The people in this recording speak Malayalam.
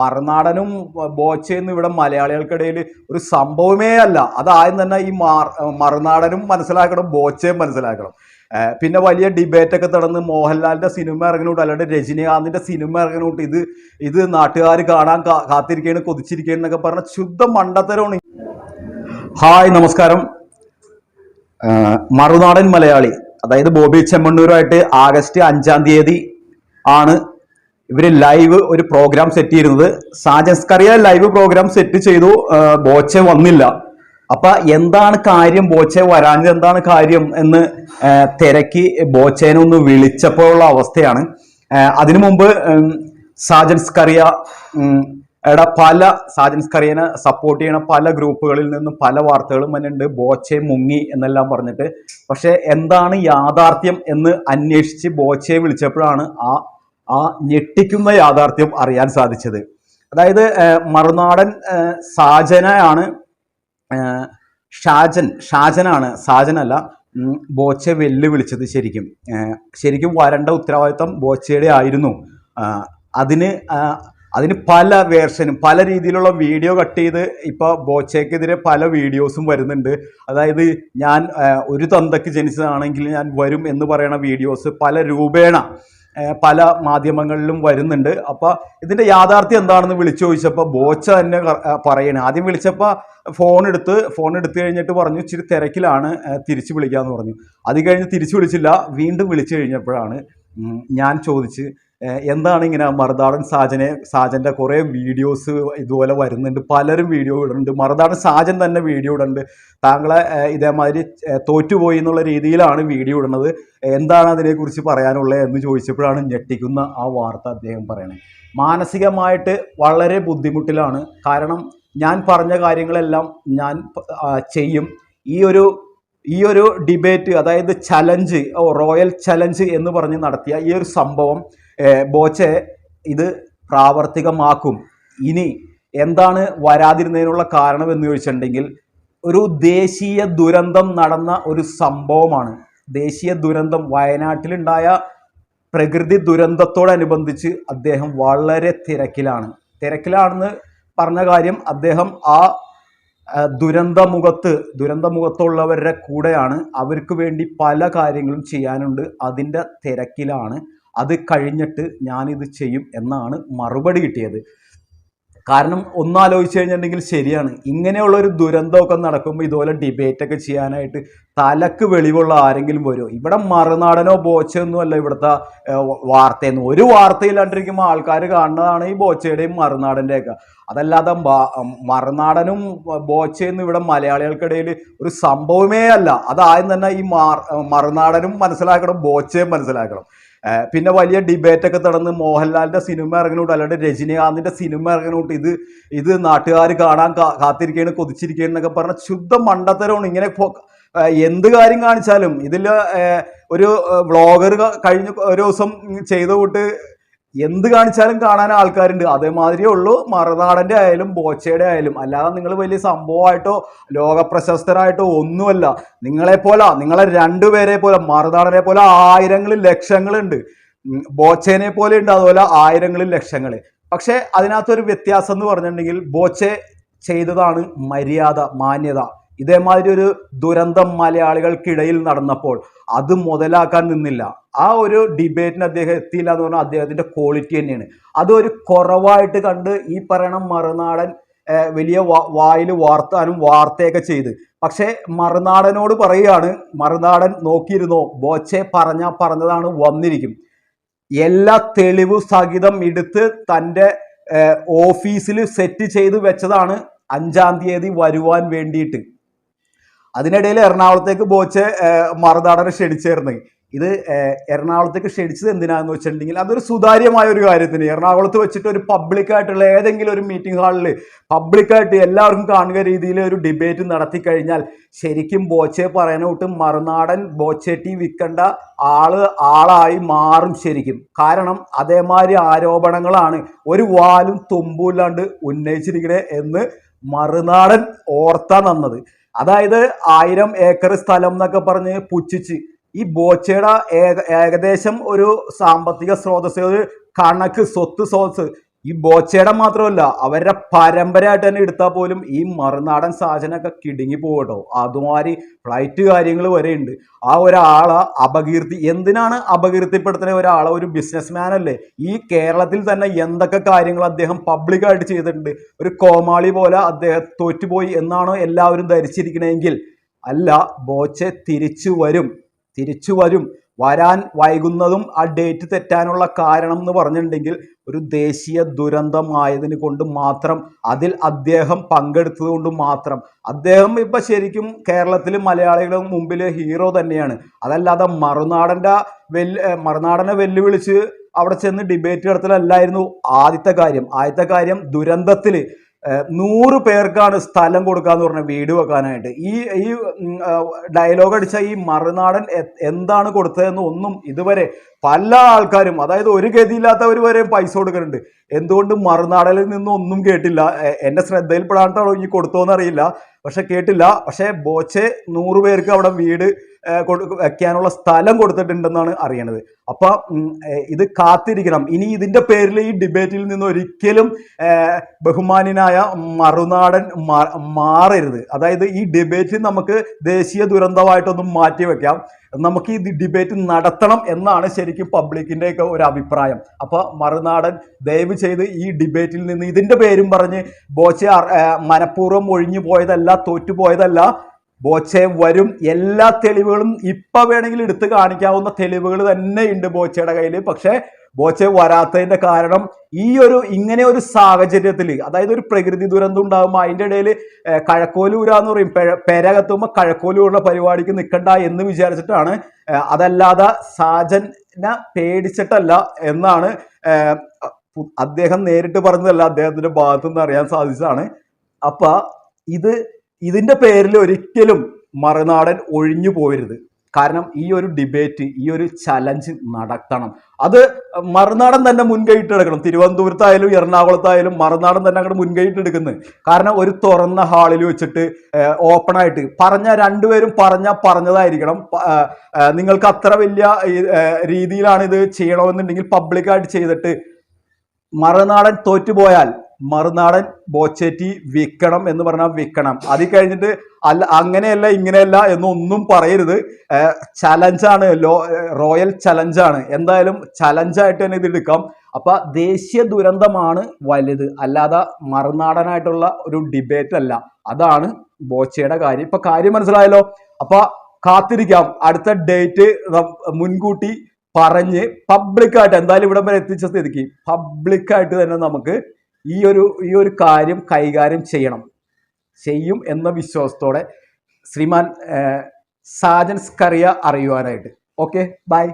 മറുനാടനും ബോച്ചയെന്നും ഇവിടെ മലയാളികൾക്കിടയിൽ ഒരു സംഭവമേ അല്ല. അതാദ്യം തന്നെ ഈ മറുനാടനും മനസ്സിലാക്കണം ബോച്ചയും മനസ്സിലാക്കണം. പിന്നെ വലിയ ഡിബേറ്റ് ഒക്കെ നടന്ന് മോഹൻലാലിന്റെ സിനിമ ഇറങ്ങണോട്ട് അല്ലാണ്ട് രജനീകാന്തിന്റെ സിനിമ ഇറങ്ങണോട്ട് ഇത് ഇത് നാട്ടുകാർ കാണാൻ കാത്തിരിക്കുകയാണ് കൊതിച്ചിരിക്കുകയാണ് എന്നൊക്കെ പറഞ്ഞ ശുദ്ധ മണ്ടത്തരമാണ്. ഹായ് നമസ്കാരം. മറുനാടൻ മലയാളി അതായത് ബോബി ചെമ്മണ്ണൂരുമായിട്ട് ആഗസ്റ്റ് അഞ്ചാം തീയതി ആണ് ഇവർ ലൈവ് ഒരു പ്രോഗ്രാം സെറ്റ് ചെയ്യുന്നത് സാജസ്കറിയ ലൈവ് പ്രോഗ്രാം സെറ്റ് ചെയ്തു. ബോച്ച വന്നില്ല. അപ്പൊ എന്താണ് കാര്യം? ബോച്ചെ വരാഞ്ഞത് എന്താണ് കാര്യം എന്ന് തിരക്കി ബോച്ചേനെ ഒന്ന് വിളിച്ചപ്പോഴുള്ള അവസ്ഥയാണ്. അതിനു മുമ്പ് സാജൻസ്കറിയ പല സാജൻസ്കറിയനെ സപ്പോർട്ട് ചെയ്യുന്ന പല ഗ്രൂപ്പുകളിൽ നിന്നും പല വാർത്തകളും വന്നിട്ടുണ്ട്. ബോച്ചെ മുങ്ങി എന്നെല്ലാം പറഞ്ഞിട്ട്. പക്ഷെ എന്താണ് യാഥാർത്ഥ്യം എന്ന് അന്വേഷിച്ച് ബോച്ചയെ വിളിച്ചപ്പോഴാണ് ആ ആ ഞെട്ടിക്കുന്ന യാഥാർത്ഥ്യം അറിയാൻ സാധിച്ചത്. അതായത് മറുനാടൻ സാജനയാണ് ഷാജൻ ഷാജനാണ് സാജനല്ല ബോച്ച വെല്ലുവിളിച്ചത് ശരിക്കും. ശരിക്കും വരണ്ട ഉത്തരവാദിത്തം ബോച്ചയുടെ ആയിരുന്നു. അതിന് അതിന് പല വേർഷനും പല രീതിയിലുള്ള വീഡിയോ കട്ട് ചെയ്ത് ഇപ്പൊ ബോച്ചയ്ക്കെതിരെ പല വീഡിയോസും വരുന്നുണ്ട്. അതായത് ഞാൻ ഒരു തന്തയ്ക്ക് ജനിച്ചതാണെങ്കിൽ ഞാൻ വരും എന്ന് പറയുന്ന വീഡിയോസ് പല രൂപേണ പല മാധ്യമങ്ങളിലും വരുന്നുണ്ട്. അപ്പൊ ഇതിന്റെ യാഥാർത്ഥ്യം എന്താണെന്ന് വിളിച്ചു ചോദിച്ചപ്പോൾ ബോച്ച തന്നെ പറയണ. ആദ്യം വിളിച്ചപ്പോൾ ഫോൺ എടുത്ത് ഫോൺ എടുത്തു കഴിഞ്ഞിട്ട് പറഞ്ഞു ഇച്ചിരി തിരക്കിലാണ് തിരിച്ചു വിളിക്കാന്ന് പറഞ്ഞു. അത് കഴിഞ്ഞ് തിരിച്ചു വിളിച്ചില്ല. വീണ്ടും വിളിച്ചു കഴിഞ്ഞപ്പോഴാണ് ഞാൻ ചോദിച്ച് എന്താണ് ഇങ്ങനെ മറുതാടൻ സാജനെ സാജന്റെ കുറേ വീഡിയോസ് ഇതുപോലെ വരുന്നുണ്ട്. പലരും വീഡിയോ ഇടുന്നുണ്ട്. മറുതാടൻ സാജൻ തന്നെ വീഡിയോ ഇടുന്നുണ്ട്. താങ്കളെ ഇതേമാതിരി തോറ്റുപോയി എന്നുള്ള രീതിയിലാണ് വീഡിയോ ഇടുന്നത്. എന്താണ് അതിനെക്കുറിച്ച് പറയാനുള്ളത് എന്ന് ചോദിച്ചപ്പോഴാണ് ഞെട്ടിക്കുന്ന ആ വാർത്ത അദ്ദേഹം പറയുന്നത് മാനസികമായിട്ട് വളരെ ബുദ്ധിമുട്ടിലാണ്. കാരണം ഞാൻ പറഞ്ഞ കാര്യങ്ങളെല്ലാം ഞാൻ ചെയ്യും. ഈ ഒരു ഈ ഒരു ഡിബേറ്റ് അതായത് ചലഞ്ച് റോയൽ ചലഞ്ച് എന്ന് പറഞ്ഞ് നടത്തിയ ഈ ഒരു സംഭവം ബോച്ചെ ഇത് പ്രാവർത്തികമാക്കും. ഇനി എന്താണ് വരാതിരുന്നതിനുള്ള കാരണം എന്ന് ചോദിച്ചിട്ടുണ്ടെങ്കിൽ ഒരു ദേശീയ ദുരന്തം നടന്ന ഒരു സംഭവമാണ്. ദേശീയ ദുരന്തം വയനാട്ടിലുണ്ടായ പ്രകൃതി ദുരന്തത്തോടനുബന്ധിച്ച് അദ്ദേഹം വളരെ തിരക്കിലാണ്. തിരക്കിലാണെന്ന് പറഞ്ഞ കാര്യം അദ്ദേഹം ആ ദുരന്തമുഖത്ത് ദുരന്തമുഖത്തുള്ളവരുടെ കൂടെയാണ്. അവർക്ക് വേണ്ടി പല കാര്യങ്ങളും ചെയ്യാനുണ്ട്. അതിന്റെ തിരക്കിലാണ്. അത് കഴിഞ്ഞിട്ട് ഞാനിത് ചെയ്യും എന്നാണ് മറുപടി കിട്ടിയത്. കാരണം ഒന്നാലോചിച്ച് കഴിഞ്ഞിട്ടുണ്ടെങ്കിൽ ശരിയാണ്. ഇങ്ങനെയുള്ള ഒരു ദുരന്തമൊക്കെ നടക്കുമ്പോൾ ഇതുപോലെ ഡിബേറ്റൊക്കെ ചെയ്യാനായിട്ട് തലക്ക് വെളിവുള്ള ആരെങ്കിലും വരുമോ ഇവിടെ മറുനാടനോ ബോച്ചയൊന്നും അല്ല ഇവിടുത്തെ വാർത്തയെന്ന് ഒരു വാർത്തയില്ലാണ്ടിരിക്കുമ്പോൾ ആൾക്കാർ കാണുന്നതാണ് ഈ ബോച്ചയുടെയും മറുനാടന്റെയൊക്കെ. അതല്ലാതെ മറുനാടനും ബോച്ചയെന്നും ഇവിടെ മലയാളികൾക്കിടയിൽ ഒരു സംഭവമേ അല്ല. അതാദ്യം തന്നെ ഈ മറുനാടനും മനസ്സിലാക്കണം ബോച്ചയും മനസ്സിലാക്കണം. പിന്നെ വലിയ ഡിബേറ്റ് ഒക്കെ നടന്ന് മോഹൻലാലിന്റെ സിനിമ ഇറങ്ങണോട്ട് അല്ലാണ്ട് രജനീകാന്തിന്റെ സിനിമ ഇറങ്ങണോട്ട് ഇത് ഇത് നാട്ടുകാർ കാണാൻ കാത്തിരിക്കുകയാണ് കൊതിച്ചിരിക്കുകയാണ് എന്നൊക്കെ പറഞ്ഞ ശുദ്ധ മണ്ടത്തരമാണ്. ഇങ്ങനെ എന്ത് കാര്യം കാണിച്ചാലും ഇതിൽ ഒരു വ്ളോഗർ കഴിഞ്ഞ ഒരു ദിവസം ചെയ്ത കൂട്ട് എന്ത് കാണിച്ചാലും കാണാൻ ആൾക്കാരുണ്ട്. അതേമാതിരിയേ ഉള്ളൂ. മറുനാടന്റെ ആയാലും ബോച്ചയുടെ ആയാലും. അല്ലാതെ നിങ്ങൾ വലിയ സംഭവമായിട്ടോ ലോക പ്രശസ്തരായിട്ടോ ഒന്നുമല്ല. നിങ്ങളെ പോലെ നിങ്ങളെ രണ്ടുപേരെ പോലെ മറുനാടനെ പോലെ ആയിരങ്ങൾ ലക്ഷങ്ങളുണ്ട് ബോച്ചേനെ പോലെ ഉണ്ട്. അതുപോലെ ആയിരങ്ങളിൽ ലക്ഷങ്ങൾ. പക്ഷേ അതിനകത്തൊരു വ്യത്യാസം എന്ന് പറഞ്ഞിട്ടുണ്ടെങ്കിൽ ബോച്ചെ ചെയ്തതാണ് മര്യാദ മാന്യത. ഇതേമാതിരി ഒരു ദുരന്തം മലയാളികൾക്കിടയിൽ നടന്നപ്പോൾ അത് മുതലാക്കാൻ നിന്നില്ല. ആ ഒരു ഡിബേറ്റിന് അദ്ദേഹം എത്തിയില്ല എന്ന് പറഞ്ഞാൽ അദ്ദേഹത്തിന്റെ ക്വാളിറ്റി തന്നെയാണ്. അതൊരു കുറവായിട്ട് കണ്ട് ഈ പറയണ മറുനാടൻ വലിയ വായിൽ വാർത്താനും വാർത്തയൊക്കെ ചെയ്ത്. പക്ഷേ മറുനാടനോട് പറയുകയാണ് മറുനാടൻ നോക്കിയിരുന്നോ? ബോച്ചെ പറഞ്ഞ പറഞ്ഞതാണ് വന്നിരിക്കും. എല്ലാ തെളിവ് സഹിതം എടുത്ത് തന്റെ ഓഫീസിൽ സെറ്റ് ചെയ്ത് വെച്ചതാണ് അഞ്ചാം തീയതി വരുവാൻ വേണ്ടിയിട്ട്. അതിനിടയിൽ എറണാകുളത്തേക്ക് ബോച്ച് മറുനാടനെ ക്ഷണിച്ചേർന്ന് ഇത് എറണാകുളത്തേക്ക് ക്ഷണിച്ചത് എന്തിനാന്ന് വെച്ചിട്ടുണ്ടെങ്കിൽ അതൊരു സുതാര്യമായ ഒരു കാര്യത്തിന്. എറണാകുളത്ത് വെച്ചിട്ട് ഒരു പബ്ലിക്കായിട്ടുള്ള ഏതെങ്കിലും ഒരു മീറ്റിംഗ് ഹാളിൽ പബ്ലിക്കായിട്ട് എല്ലാവർക്കും കാണുക രീതിയിൽ ഒരു ഡിബേറ്റ് നടത്തി കഴിഞ്ഞാൽ ശരിക്കും ബോച്ചെ പറയാനോട്ട് മറുനാടൻ ബോച്ചേട്ടി വിൽക്കേണ്ട ആൾ ആളായി മാറും ശരിക്കും. കാരണം അതേമാതിരി ആരോപണങ്ങളാണ് ഒരു വാലും തുമ്പുമില്ലാണ്ട് ഉന്നയിച്ചിരിക്കണേ എന്ന് മറുനാടൻ ഓർത്താ നന്നത്. അതായത് ആയിരം ഏക്കർ സ്ഥലം എന്നൊക്കെ പറഞ്ഞ് പുച്ഛിച്ച്. ഈ ബോച്ചയുടെ ഏകദേശം ഒരു സാമ്പത്തിക സ്രോതസ് ഒരു കണക്ക് സ്വത്ത് സ്രോതസ് ഈ ബോച്ചയുടെ മാത്രമല്ല അവരുടെ പരമ്പരയായിട്ട് തന്നെ എടുത്താൽ പോലും ഈ മറുനാടൻ സാധനമൊക്കെ കിടുങ്ങി പോകട്ടോ അതുമാതിരി ഫ്ലൈറ്റ് കാര്യങ്ങൾ വരെ ഉണ്ട്. ആ ഒരാളെ അപകീർത്തി എന്തിനാണ് അപകീർത്തിപ്പെടുത്തുന്ന ഒരാളെ? ഒരു ബിസിനസ് അല്ലേ? ഈ കേരളത്തിൽ തന്നെ എന്തൊക്കെ കാര്യങ്ങൾ അദ്ദേഹം പബ്ലിക്കായിട്ട് ചെയ്തിട്ടുണ്ട്? ഒരു കോമാളി പോലെ അദ്ദേഹം തോറ്റുപോയി എന്നാണ് എല്ലാവരും ധരിച്ചിരിക്കണമെങ്കിൽ അല്ല ബോച്ചെ തിരിച്ചു വരും. തിരിച്ചു വരും. വരാൻ വൈകുന്നതും ആ ഡേറ്റ് തെറ്റാനുള്ള കാരണം എന്ന് പറഞ്ഞിട്ടുണ്ടെങ്കിൽ ഒരു ദേശീയ ദുരന്തമായതിനെ കൊണ്ട് മാത്രം അതിൽ അദ്ദേഹം പങ്കെടുത്തത് കൊണ്ട് മാത്രം. അദ്ദേഹം ഇപ്പൊ ശരിക്കും കേരളത്തിൽ മലയാളികളുടെ മുമ്പിൽ ഹീറോ തന്നെയാണ്. അതല്ലാതെ മറുനാടന്റെ വെല്ല് മറുനാടനെ വെല്ലുവിളിച്ച് അവിടെ ചെന്ന് ഡിബേറ്റ് നടത്തലല്ലായിരുന്നു ആദ്യത്തെ കാര്യം. ആദ്യത്തെ കാര്യം ദുരന്തത്തിൽ നൂറ് പേർക്കാണ് സ്ഥലം കൊടുക്കാന്ന് പറഞ്ഞ വീട് വെക്കാനായിട്ട്. ഈ ഈ ഡയലോഗ് അടിച്ച ഈ മറുനാടൻ എന്താണ് കൊടുത്തതെന്ന് ഒന്നും ഇതുവരെ പല ആൾക്കാരും അതായത് ഒരു ഗതിയില്ലാത്തവർ വരെ പൈസ കൊടുക്കുന്നുണ്ട്. എന്തുകൊണ്ട് മറുനാടലിൽ നിന്നും ഒന്നും കേട്ടില്ല? എന്റെ ശ്രദ്ധയിൽപ്പെടാണ്ടാണോ ഇനി കൊടുത്തോന്ന് അറിയില്ല. പക്ഷെ കേട്ടില്ല. പക്ഷെ ബോച്ചെ നൂറ് പേർക്ക് അവിടെ വീട് വെക്കാനുള്ള സ്ഥലം കൊടുത്തിട്ടുണ്ടെന്നാണ് അറിയണത്. അപ്പൊ ഇത് കാത്തിരിക്കണം. ഇനി ഇതിന്റെ പേരിൽ ഈ ഡിബേറ്റിൽ നിന്ന് ഒരിക്കലും ബഹുമാനായ മറുനാടൻ മാറരുത്. അതായത് ഈ ഡിബേറ്റ് നമുക്ക് ദേശീയ ദുരന്തമായിട്ടൊന്നും മാറ്റി വെക്കാം നമുക്ക് ഈ ഡിബേറ്റ് നടത്തണം എന്നാണ് ശരിക്കും പബ്ലിക്കിന്റെ ഒക്കെ ഒരു അഭിപ്രായം. അപ്പൊ മറുനാടൻ ദയവ് ചെയ്ത് ഈ ഡിബേറ്റിൽ നിന്ന് ഇതിന്റെ പേരും പറഞ്ഞ് ബോച്ചെ മനഃപൂർവം ഒഴിഞ്ഞു പോയതല്ല തോറ്റുപോയതല്ല ബോച്ചെ വരും. എല്ലാ തെളിവുകളും ഇപ്പൊ വേണമെങ്കിൽ എടുത്ത് കാണിക്കാവുന്ന തെളിവുകൾ തന്നെ ഉണ്ട് ബോച്ചയുടെ കയ്യിൽ പക്ഷെ ബോച്ചെ വരാത്തതിന്റെ കാരണം ഈ ഒരു ഇങ്ങനെ ഒരു സാഹചര്യത്തിൽ അതായത് ഒരു പ്രകൃതി ദുരന്തം ഉണ്ടാകുമ്പോൾ അതിന്റെ ഇടയിൽ കഴക്കോലൂരാന്ന് പറയും. പെര കത്തുമ്പോൾ കഴക്കോലൂരുള്ള പരിപാടിക്ക് നിൽക്കണ്ട എന്ന് വിചാരിച്ചിട്ടാണ് അതല്ലാതെ അതല്ലാതെ സാജനെ പേടിച്ചിട്ടല്ല എന്നാണ് അദ്ദേഹം നേരിട്ട് പറഞ്ഞതല്ല അദ്ദേഹത്തിന്റെ ഭാഗത്തു നിന്ന് അറിയാൻ സാധിച്ചതാണ്. അപ്പൊ ഇത് ഇതിന്റെ പേരിൽ ഒരിക്കലും മറുനാടൻ ഒഴിഞ്ഞു പോകരുത് കാരണം ഈ ഒരു ഡിബേറ്റ് ഈ ഒരു ചലഞ്ച് നടത്തണം. അത് മറുനാടൻ തന്നെ മുൻകൈയിട്ട് എടുക്കണം തിരുവനന്തപുരത്തായാലും എറണാകുളത്തായാലും മറുനാടൻ തന്നെ അങ്ങോട്ട് മുൻകൈയിട്ട് എടുക്കുന്നത് കാരണം ഒരു തുറന്ന ഹാളിൽ വെച്ചിട്ട് ഓപ്പൺ ആയിട്ട് പറഞ്ഞ രണ്ടുപേരും പറഞ്ഞ പറഞ്ഞതായിരിക്കണം. നിങ്ങൾക്ക് അത്ര വലിയ രീതിയിലാണ് ഇത് ചെയ്യണമെന്നുണ്ടെങ്കിൽ പബ്ലിക്കായിട്ട് ചെയ്തിട്ട് മറുനാടൻ തോറ്റുപോയാൽ മറുനാടൻ ബോച്ചേറ്റി വിൽക്കണം എന്ന് പറഞ്ഞാൽ വിൽക്കണം അത് കഴിഞ്ഞിട്ട് അല്ല അങ്ങനെയല്ല ഇങ്ങനെയല്ല എന്നൊന്നും പറയരുത്. ചലഞ്ചാണ് ലോ റോയൽ ചലഞ്ചാണ് എന്തായാലും ചലഞ്ചായിട്ട് തന്നെ ഇത് എടുക്കാം. അപ്പൊ ദേശീയ ദുരന്തമാണ് വലുത്. അല്ലാതെ മറുനാടനായിട്ടുള്ള ഒരു ഡിബേറ്റ് അല്ല. അതാണ് ബോച്ചയുടെ കാര്യം. ഇപ്പൊ കാര്യം മനസ്സിലായല്ലോ? അപ്പൊ കാത്തിരിക്കാം. അടുത്ത ഡേറ്റ് മുൻകൂട്ടി പറഞ്ഞ് പബ്ലിക്കായിട്ട് എന്തായാലും ഇവിടം വരെ എത്തിച്ച സ്ഥിതിക്ക് പബ്ലിക്കായിട്ട് തന്നെ നമുക്ക് ഈ ഒരു ഈ ഒരു കാര്യം കൈകാര്യം ചെയ്യണം. ചെയ്യും എന്ന വിശ്വാസത്തോടെ ശ്രീമാൻ സാജൻസ് കറിയ അറിയുവാനായിട്ട്. Okay bye.